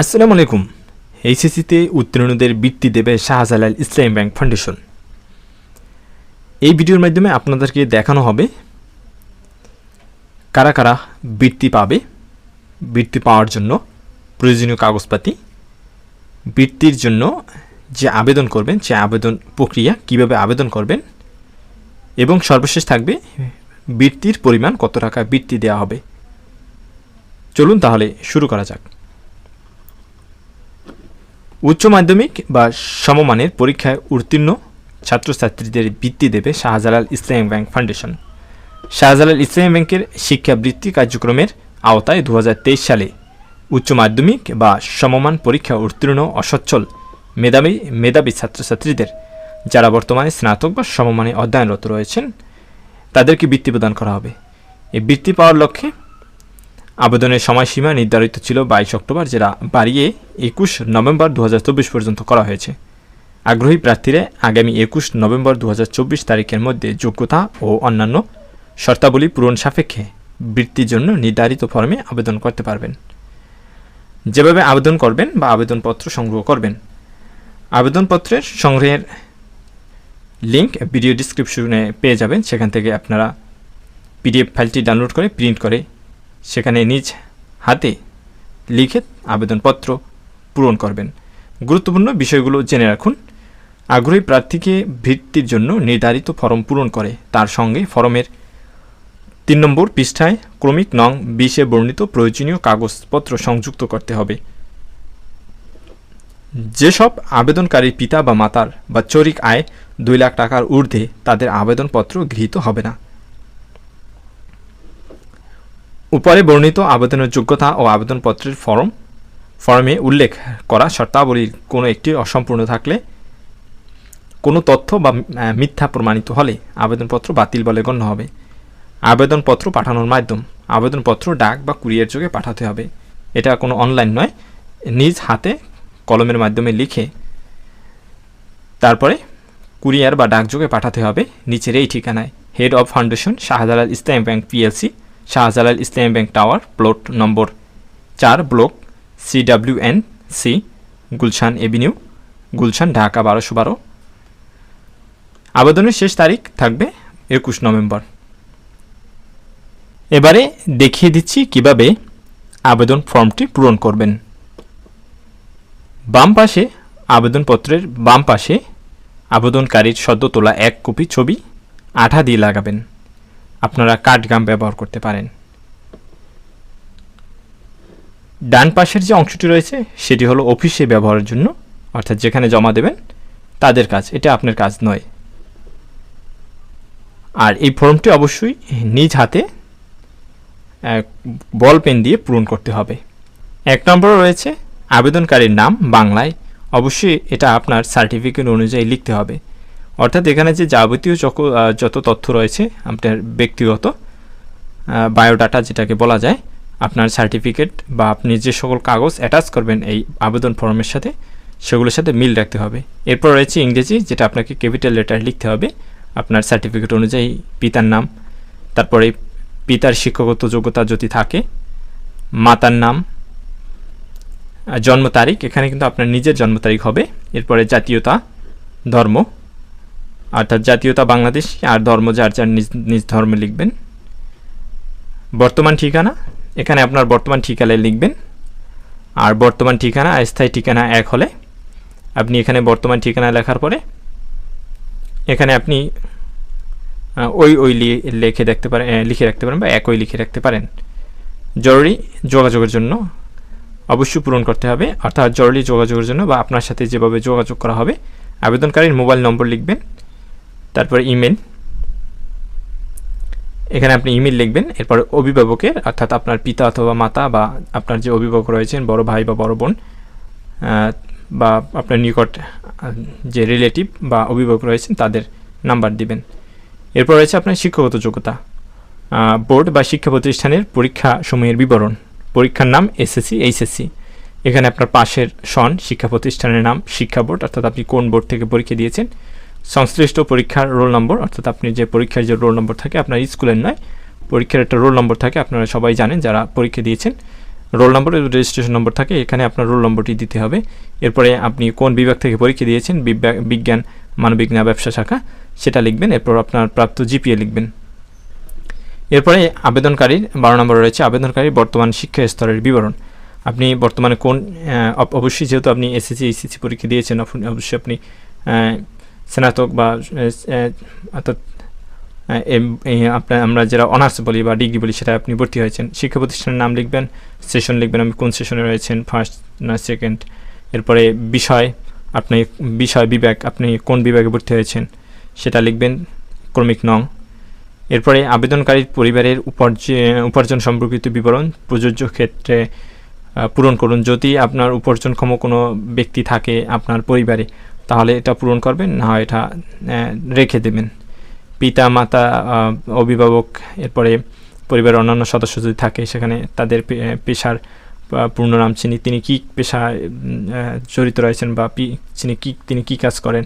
আসসালামু আলাইকুম। এইচএসিতে উত্তীর্ণদের বৃত্তি দেবে শাহজালাল ইসলাম ব্যাংক ফাউন্ডেশন। এই ভিডিওর মাধ্যমে আপনাদেরকে দেখানো হবে কারা কারা বৃত্তি পাবে, বৃত্তি পাওয়ার জন্য প্রয়োজনীয় কাগজপাতি, বৃত্তির জন্য যে আবেদন করবেন সে আবেদন প্রক্রিয়া কীভাবে আবেদন করবেন, এবং সর্বশেষ থাকবে বৃত্তির পরিমাণ কত টাকা বৃত্তি দেওয়া হবে। চলুন তাহলে শুরু করা যাক। উচ্চ মাধ্যমিক বা সমমানের পরীক্ষায় উত্তীর্ণ ছাত্রছাত্রীদের বৃত্তি দেবে শাহজালাল ইসলামী ব্যাংক ফাউন্ডেশন। শাহজালাল ইসলামী ব্যাংকের শিক্ষাবৃত্তি কার্যক্রমের আওতায় দু হাজার তেইশ সালে উচ্চ মাধ্যমিক বা সমমান পরীক্ষা উত্তীর্ণ অসচ্ছল মেধাবী মেধাবী ছাত্রছাত্রীদের, যারা বর্তমানে স্নাতক বা সমমানে অধ্যয়নরত রয়েছেন, তাদেরকে বৃত্তি প্রদান করা হবে। এই বৃত্তি পাওয়ার লক্ষ্যে আবেদনের সময়সীমা নির্ধারিত ছিল বাইশ অক্টোবর, যেটা বাড়িয়ে একুশ নভেম্বর দু হাজার চব্বিশ পর্যন্ত করা হয়েছে। আগ্রহী প্রার্থীরা আগামী একুশ নভেম্বর দু হাজার চব্বিশ তারিখের মধ্যে যোগ্যতা ও অন্যান্য শর্তাবলী পূরণ সাপেক্ষে বৃত্তির জন্য নির্ধারিত ফর্মে আবেদন করতে পারবেন। যেভাবে আবেদন করবেন বা আবেদনপত্র সংগ্রহ করবেন। আবেদনপত্রের সংগ্রহের লিঙ্ক ভিডিও ডিসক্রিপশনে পেয়ে যাবেন। সেখান থেকে আপনারা পিডিএফ ফাইলটি ডাউনলোড করে প্রিন্ট করে সেখানে নিজ হাতে লিখে আবেদনপত্র পূরণ করবেন। গুরুত্বপূর্ণ বিষয়গুলো জেনে রাখুন। আগ্রহী প্রার্থীকে ভিত্তির জন্য নির্ধারিত ফর্ম পূরণ করে। তার সঙ্গে ফর্মের তিন নম্বর পৃষ্ঠায় ক্রমিক নং বিশে বর্ণিত প্রয়োজনীয় কাগজপত্র সংযুক্ত করতে হবে। যেসব আবেদনকারীর পিতা বা মাতার বাৎসরিক আয় দুই লাখ টাকার ঊর্ধ্বে তাদের আবেদনপত্র গৃহীত হবে না। উপরে বর্ণিত আবেদনের যোগ্যতা ও আবেদনপত্রের ফর্ম, ফর্মে উল্লেখ করা শর্তাবলীর কোনো একটি অসম্পূর্ণ থাকলে কোনো তথ্য বা মিথ্যা প্রমাণিত হলে আবেদনপত্র বাতিল বলে গণ্য হবে। আবেদনপত্র পাঠানোর মাধ্যম আবেদনপত্র ডাক বা কুরিয়ার যোগে পাঠাতে হবে। এটা কোনো অনলাইন নয়, নিজ হাতে কলমের মাধ্যমে লিখে তারপরে কুরিয়ার বা ডাকযোগে পাঠাতে হবে। নিচের এই ঠিকানায় head of foundation Shahjalal Islam bank PLC Shahjalal Islam bank tower plot number চার block C W N C Gulshan avenue Gulshan Dhaka বারোশো বারো। আবেদনের শেষ তারিখ থাকবে একুশ নভেম্বর। এবারে দেখিয়ে দিচ্ছি কীভাবে আবেদন ফর্মটি পূরণ করবেন। বাম পাশে আবেদনপত্রের বাম পাশে আবেদনকারীর সদ্য তোলা এক কপি ছবি আঠা দিয়ে লাগাবেন। আপনারা কাঠগাম ব্যবহার করতে পারেন। ডান পাশের যে অংশটি রয়েছে, সেটি হলো অফিসে ব্যবহারের জন্য, অর্থাৎ যেখানে জমা দেবেন, তাদের কাজ, এটা আপনার কাজ নয়। আর এই ফর্মটি অবশ্যই নিজ হাতে বল পেন দিয়ে পূরণ করতে হবে। এক নম্বর রয়েছে, আবেদনকারীর নাম, বাংলায়। অবশ্যই এটা আপনার সার্টিফিকেট অনুযায়ী লিখতে হবে। অর্থাৎ এখানে যে যাবতীয় যত তথ্য রয়েছে, আপনার ব্যক্তিগত বায়োডাটা যেটাকে বলা যায়, আপনার সার্টিফিকেট বা আপনি যে সকল কাগজ অ্যাটাচ করবেন এই আবেদন ফর্মের সাথে, সেগুলোর সাথে মিল রাখতে হবে। এরপর রয়েছে ইংরেজি, যেটা আপনাকে ক্যাপিটাল লেটার লিখতে হবে, আপনার সার্টিফিকেট অনুযায়ী পিতার নাম, তারপরে পিতার শিক্ষাগত যোগ্যতা যদি থাকে, মাতার নাম জন্ম তারিখ, এখানে কিন্তু আপনার নিজের জন্ম তারিখ হবে, এরপরে জাতীয়তা, ধর্ম অর্থাৎ জাতীয়তা বাংলাদেশ আর ধর্ম যার যার নিজ নিজ ধর্মে লিখবেন। বর্তমান ঠিকানা, এখানে আপনার বর্তমান ঠিকানায় লিখবেন। আর বর্তমান ঠিকানা, স্থায়ী ঠিকানা এক হলে আপনি এখানে বর্তমান ঠিকানা লেখার পরে এখানে আপনি ওই ওই লিখে দেখতে পারেন লিখে রাখতে পারেন বা এক ওই লিখে রাখতে পারেন। জরুরি যোগাযোগের জন্য অবশ্যই পূরণ করতে হবে, অর্থাৎ জরুরি যোগাযোগের জন্য বা আপনার সাথে যেভাবে যোগাযোগ করা হবে, আবেদনকারীর মোবাইল নম্বর লিখবেন। তারপরে ইমেল এখানে আপনি ইমেল লিখবেন, এরপর অভিভাবকের, অর্থাৎ আপনার পিতা অথবা মাতা বা আপনার যে অভিভাবক রয়েছেন, বড় ভাই বা বড় বোন বা আপনার নিকট যে রিলেটিভ বা অভিভাবক রয়েছেন, তাদের নাম্বার দিবেন। এরপর রয়েছে আপনার শিক্ষাগত যোগ্যতা। বোর্ড বা শিক্ষা প্রতিষ্ঠানের পরীক্ষা সময়ের বিবরণ। পরীক্ষার নাম এসএসসি এইচএসসি এখানে আপনার পাশের সন, শিক্ষা প্রতিষ্ঠানের নাম, শিক্ষা বোর্ড অর্থাৎ আপনি কোন বোর্ড থেকে পরীক্ষা দিয়েছেন সংশ্লিষ্ট পরীক্ষার রোল নম্বর, অর্থাৎ আপনি যে পরীক্ষার যে রোল নম্বর থাকে আপনার স্কুলের নয়, পরীক্ষার একটা রোল নম্বর থাকে, আপনারা সবাই জানেন যারা পরীক্ষা দিয়েছেন, রোল নম্বর রেজিস্ট্রেশন নম্বর থাকে, এখানে আপনার রোল নম্বরটি দিতে হবে। এরপরে আপনি কোন বিভাগ থেকে পরীক্ষা দিয়েছেন বিজ্ঞান, মানবিক না ব্যবসা শাখা, সেটা লিখবেন, এরপর আপনার প্রাপ্ত জিপিএ লিখবেন। এরপরে আবেদনকারীর, বারো নম্বর রয়েছে আবেদনকারীর বর্তমান শিক্ষা স্তরের বিবরণ। আপনি বর্তমানে কোন অব- অবশ্যই যেহেতু আপনি এসএসসি, এইচএসসি পরীক্ষা দিয়েছেন অবশ্যই আপনি স্নাতক বা অর্থাৎ আমরা যারা অনার্স বলি বা ডিগ্রি বলি সেটা আপনি ভর্তি হয়েছেন। শিক্ষা প্রতিষ্ঠানের নাম লিখবেন, সেশন লিখবেন, আমি কোন সেশনে রয়েছেন ফার্স্ট না সেকেন্ড এরপরে বিষয়, আপনি, বিষয় বিভাগ, আপনি কোন বিভাগে ভর্তি হয়েছেন সেটা লিখবেন, ক্রমিক নং। এরপরে আবেদনকারীর পরিবারের উপার্জ- উপার্জন সম্পর্কিত বিবরণ, প্রযোজ্য ক্ষেত্রে পূরণ করুন। যদি আপনার উপার্জনক্ষম কোনো ব্যক্তি থাকে আপনার পরিবারে তাহলে এটা পূরণ করবেন, না এটা রেখে দেবেন। পিতা, মাতা অভিভাবক, এরপরে পরিবারের অন্যান্য সদস্য যদি থাকে, সেখানে তাদের পেশার পূর্ণ নাম চিনি, তিনি কী পেশায় জড়িত রয়েছেন বা চিনি কী, তিনি কী কাজ করেন,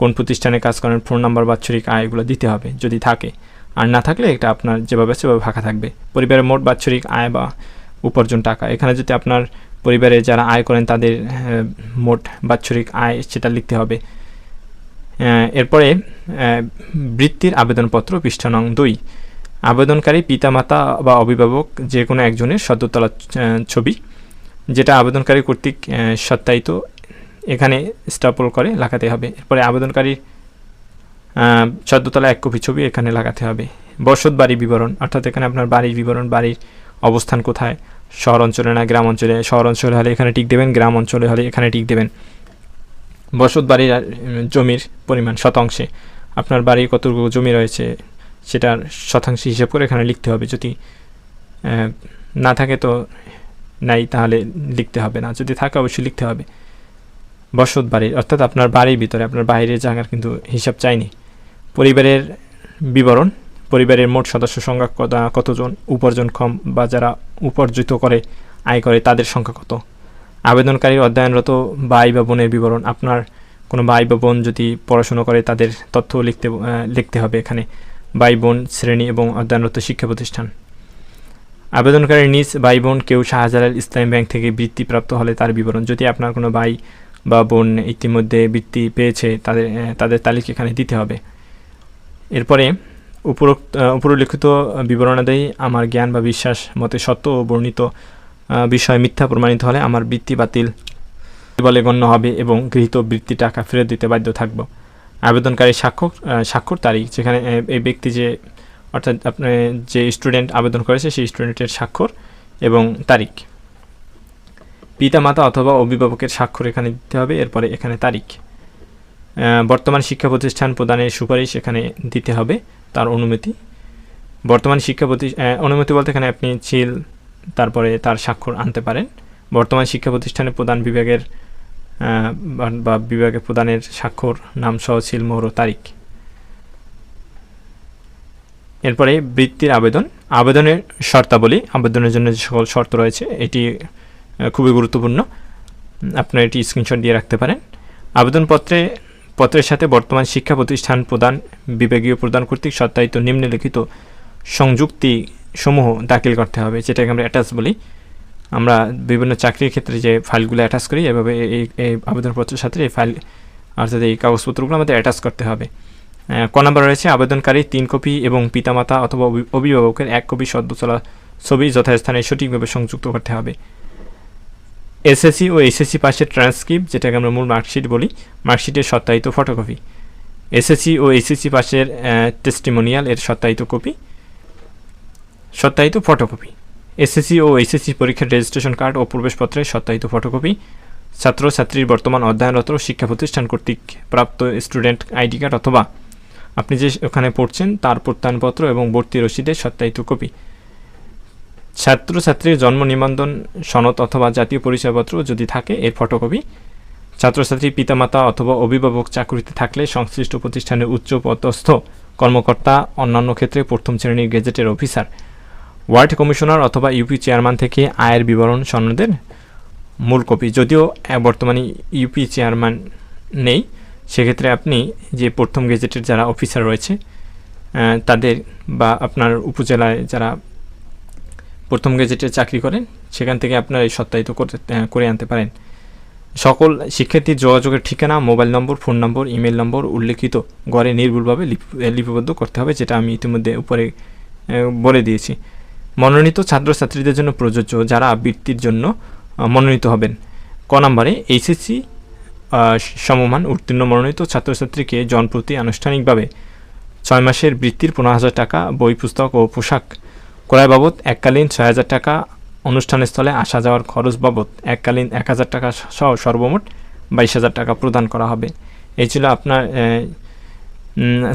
কোন প্রতিষ্ঠানে কাজ করেন, ফোন নাম্বার, বাৎসরিক আয় এগুলো দিতে হবে যদি থাকে। আর না থাকলে এটা আপনার যেভাবে সেভাবে ফাঁকা থাকবে। পরিবারের মোট বাৎসরিক আয় বা উপার্জন টাকা। এখানে যদি আপনার পরিবারে যারা আয় করেন তাদের মোট বাৎসরিক আয় সেটা লিখতে হবে। এরপরে বৃত্তির আবেদনপত্র পৃষ্ঠা নং দুই। আবেদনকারী পিতামাতা বা অভিভাবক যে কোনো একজনের সদ্যতলা ছবি, যেটা আবেদনকারী কর্তৃক সত্যায়িত, এখানে স্টাপল করে লাগাতে হবে। এরপরে আবেদনকারীর সদ্যতলা এক কপি ছবি এখানে লাগাতে হবে। বসত বাড়ি বিবরণ, অর্থাৎ এখানে আপনার বাড়ির বিবরণ, বাড়ির অবস্থান কোথায় শহর অঞ্চলে না গ্রাম অঞ্চলে শহর অঞ্চলে হলে এখানে টিক দেবেন গ্রাম অঞ্চলে হলে এখানে টিক দেবেন। বসত বাড়ির জমির পরিমাণ শতাংশে। আপনার বাড়ির কতটুকু জমি রয়েছে সেটার শতাংশ হিসেব করে এখানে লিখতে হবে। যদি না থাকে তো নাই, তাহলে লিখতে হবে না। যদি থাকে অবশ্যই লিখতে হবে। বসত বাড়ির অর্থাৎ আপনার বাড়ির ভিতরে, আপনার বাইরের জায়গার কিন্তু হিসাব চাইনি। পরিবারের বিবরণ, পরিবারের মোট সদস্য সংখ্যা কত- কতজন উপার্জনক্ষম বা যারা উপার্জিত করে, আয় করে, তাদের সংখ্যা কত? আবেদনকারীর অধ্যয়নরত ভাই বা বোনের বিবরণ, আপনার কোনো ভাই বা বোন যদি পড়াশুনো করে, তাদের তথ্য লিখতে লিখতে হবে এখানে। ভাই, বোন, শ্রেণি এবং অধ্যয়নরত শিক্ষা প্রতিষ্ঠান। আবেদনকারীর নিজ ভাই, বোন কেউ শাহজালাল ইসলাম ব্যাংক থেকে বৃত্তিপ্রাপ্ত হলে তার বিবরণ, যদি আপনার কোনো ভাই বা বোন ইতিমধ্যে বৃত্তি পেয়েছে, তাদের তাদের তালিকা এখানে দিতে হবে। এরপরে উপরোক্ত উপরোল্লিখিত বিবরণাদায়ী আমার জ্ঞান বা বিশ্বাস মতে সত্য ও বর্ণিত বিষয় মিথ্যা প্রমাণিত হলে আমার বৃত্তি বাতিল বলে গণ্য হবে এবং গৃহীত বৃত্তি টাকা ফেরত দিতে বাধ্য থাকব। আবেদনকারী স্বাক্ষর স্বাক্ষর তারিখ, যেখানে এই ব্যক্তি যে, অর্থাৎ আপনার যে স্টুডেন্ট আবেদন করেছে, সেই স্টুডেন্টের স্বাক্ষর এবং তারিখ। পিতা মাতা অথবা অভিভাবকের স্বাক্ষর এখানে দিতে হবে, এরপরে এখানে তারিখ। বর্তমান শিক্ষা প্রতিষ্ঠান প্রদানের সুপারিশ এখানে দিতে হবে তার অনুমতি। বর্তমান শিক্ষা প্রতি অনুমতি বলতে এখানে আপনি ছিল তারপরে তার স্বাক্ষর আনতে পারেন। বর্তমান শিক্ষা প্রতিষ্ঠানে প্রধান বিভাগের বা- বা বিভাগের প্রদানের স্বাক্ষর নাম সহ ছিল মোহর তারিখ। এরপরে বৃত্তির আবেদন। আবেদনের শর্তাবলী, আবেদনের জন্য যে সকল শর্ত রয়েছে, এটি খুবই গুরুত্বপূর্ণ। আপনারা এটি স্ক্রিনশট দিয়ে রাখতে পারেন। আবেদনপত্রে পত্রের সাথে বর্তমান শিক্ষা প্রতিষ্ঠান প্রদান, বিভাগীয় প্রদান কর্তৃক সত্যায়িত নিম্নলিখিত সংযুক্তি সমূহ দাখিল করতে হবে, যেটাকে আমরা অ্যাটাচ বলি। আমরা বিভিন্ন চাকরির ক্ষেত্রে যে ফাইলগুলো অ্যাটাচ করি, এভাবে এই- এই আবেদনপত্রের সাথে এই ফাইল, অর্থাৎ এই কাগজপত্রগুলো আমাদের অ্যাটাচ করতে হবে। ক নম্বর রয়েছে, আবেদনকারী তিন কপি এবং পিতামাতা অথবা অভিভাবকের এক কপি সদ্য চলা ছবি যথাস্থানে সঠিকভাবে সংযুক্ত করতে হবে। এসএসসি ও এসএসসি পাশের ট্রান্সক্রিপ্ট যেটাকে আমরা মূল মার্কশিট বলি মার্কশিটের সত্যায়িত ফটোকপি এসএসসি ও এসএসসি পাশের টেস্টিমোনিয়াল এর সত্যায়িত কপি সত্যায়িত ফটোকপি এসএসসি ও এসএসসি পরীক্ষার রেজিস্ট্রেশন কার্ড ও প্রবেশপত্রের সত্যায়িত ফটোকপি ছাত্রছাত্রীর বর্তমান অধ্যয়নরত শিক্ষা প্রতিষ্ঠান কর্তৃক প্রাপ্ত স্টুডেন্ট আইডি কার্ড অথবা আপনি যে ওখানে পড়ছেন, তার প্রত্যয়নপত্র এবং ভর্তি রসিদের সত্যায়িত কপি ছাত্রছাত্রীর জন্ম নিবন্ধন সনদ অথবা জাতীয় পরিচয়পত্র যদি থাকে, এর ফটোকপি। ছাত্রছাত্রীর পিতামাতা অথবা অভিভাবক চাকরিতে থাকলে সংশ্লিষ্ট প্রতিষ্ঠানের উচ্চ পদস্থ কর্মকর্তা, অন্যান্য ক্ষেত্রে প্রথম শ্রেণির গেজেটের অফিসার, ওয়ার্ড কমিশনার অথবা ইউপি চেয়ারম্যান থেকে আয়ের বিবরণ সনদের মূল কপি। যদিও বর্তমানে ইউপি চেয়ারম্যান নেই, সেক্ষেত্রে আপনি যে প্রথম গেজেটের যারা অফিসার রয়েছে তাদের বা আপনার উপজেলায় যারা প্রথম গেজেটে চাকরি করেন, সেখান থেকে আপনারা এই সত্যায়িত করতে করে আনতে পারেন। সকল শিক্ষার্থীর যোগাযোগের ঠিকানা, mobile number, phone number, email number উল্লেখিত ঘরে নির্ভুলভাবে লিপি- লিপিবদ্ধ করতে হবে, যেটা আমি ইতিমধ্যে উপরে বলে দিয়েছি। মনোনীত ছাত্রছাত্রীদের জন্য প্রযোজ্য যারা বৃত্তির জন্য মনোনীত হবেন। ক নম্বরে, এইচএসসি সমমান, উত্তীর্ণ মনোনীত ছাত্রছাত্রীকে জনপ্রতি আনুষ্ঠানিকভাবে ছয় মাসের বৃত্তির পনেরো হাজার টাকা, বই, পুস্তক ও পোশাক ক্রয় বাবদ এককালীন ছয় হাজার টাকা অনুষ্ঠানস্থলে আসা যাওয়ার খরচ বাবদ এককালীন এক হাজার টাকা সহ সর্বমোট বাইশ হাজার টাকা প্রদান করা হবে। এই ছিল আপনার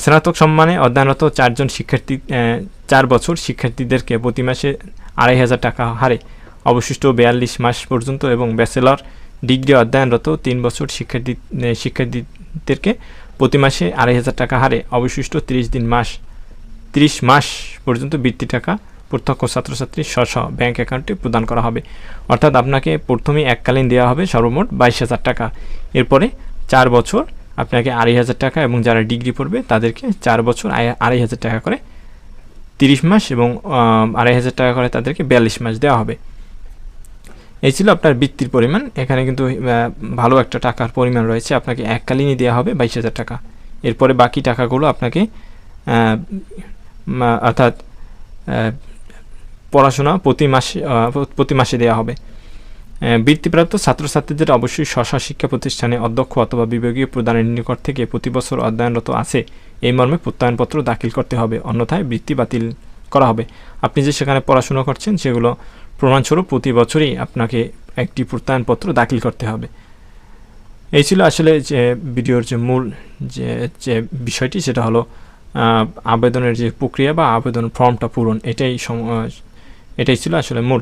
স্নাতক সম্মানে অধ্যয়নরত চারজন শিক্ষার্থী চার বছর শিক্ষার্থীদেরকে প্রতি মাসে আড়াই হাজার টাকা হারে, অবশিষ্ট বিয়াল্লিশ মাস পর্যন্ত এবং ব্যাচেলর ডিগ্রি অধ্যয়নরত তিন বছর শিক্ষার্থী শিক্ষার্থীদেরকে প্রতি মাসে আড়াই হাজার টাকা হারে, অবশিষ্ট তিরিশ দিন মাস, তিরিশ মাস পর্যন্ত বৃত্তি টাকা প্রত্যক্ষ ছাত্রছাত্রী স্ব স্ব ব্যাঙ্ক অ্যাকাউন্টে প্রদান করা হবে। অর্থাৎ আপনাকে প্রথমে এককালীন দেওয়া হবে সর্বমোট বাইশ হাজার টাকা। এরপরে চার বছর আপনাকে আড়াই হাজার টাকা এবং যারা ডিগ্রি পড়বে তাদেরকে চার বছর আড়াই- হাজার টাকা করে তিরিশ মাস এবং আড়াই হাজার টাকা করে তাদেরকে বিয়াল্লিশ মাস দেওয়া হবে। এই ছিল আপনার বৃত্তির পরিমাণ। এখানে কিন্তু ভালো একটা টাকার পরিমাণ রয়েছে। আপনাকে এককালীনই দেওয়া হবে বাইশ হাজার টাকা। এরপরে বাকি টাকাগুলো আপনাকে অর্থাৎ পড়াশোনা প্রতি মাসে প্রতি মাসে দেওয়া হবে। বৃত্তিপ্রাপ্ত ছাত্রছাত্রীদের অবশ্যই স্ব শিক্ষা প্রতিষ্ঠানে অধ্যক্ষ অথবা বিভাগীয় প্রদানের নিকট থেকে প্রতি বছর অধ্যয়নরত আছে। এই মর্মে প্রত্যয়নপত্র দাখিল করতে হবে, অন্যথায় বৃত্তি বাতিল করা হবে। আপনি যে সেখানে পড়াশোনা করছেন, সেগুলো প্রমাণস্বরূপ প্রতি বছরই আপনাকে একটি প্রত্যয়নপত্র দাখিল করতে হবে। এই ছিল আসলে যে ভিডিওর যে মূল যে যে বিষয়টি, সেটা হলো আবেদনের যে প্রক্রিয়া বা আবেদন ফর্মটা পূরণ। এটাই এটাই ছিল আসলে মূল।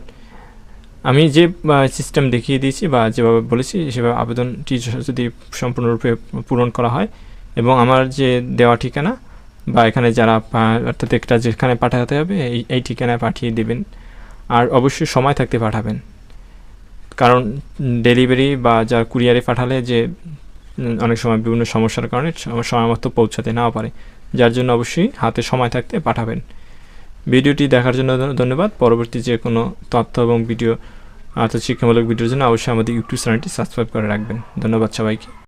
আমি যে সিস্টেম দেখিয়ে দিয়েছি বা যেভাবে বলেছি, সেভাবে আবেদনটি যদি সম্পূর্ণরূপে পূরণ করা হয় এবং আমার যে দেওয়া ঠিকানা বা এখানে যারা অর্থাৎ একটা যেখানে পাঠাতে হবে, এই এই ঠিকানায় পাঠিয়ে দেবেন। আর অবশ্যই সময় থাকতে পাঠাবেন। কারণ ডেলিভারি বা যা কুরিয়ারে পাঠালে যে অনেক সময় বিভিন্ন সমস্যার কারণে সম- সময় মতো পৌঁছাতে নাও পারে। যার জন্য অবশ্যই হাতে সময় থাকতে পাঠাবেন। ভিডিওটি দেখার জন্য ধন্য- ধন্যবাদ। পরবর্তী যে কোনো তথ্য এবং ভিডিও অর্থাৎ শিক্ষামূলক ভিডিওর জন্য অবশ্যই আমাদের ইউটিউব চ্যানেলটি সাবস্ক্রাইব করে রাখবেন। ধন্যবাদ সবাইকে।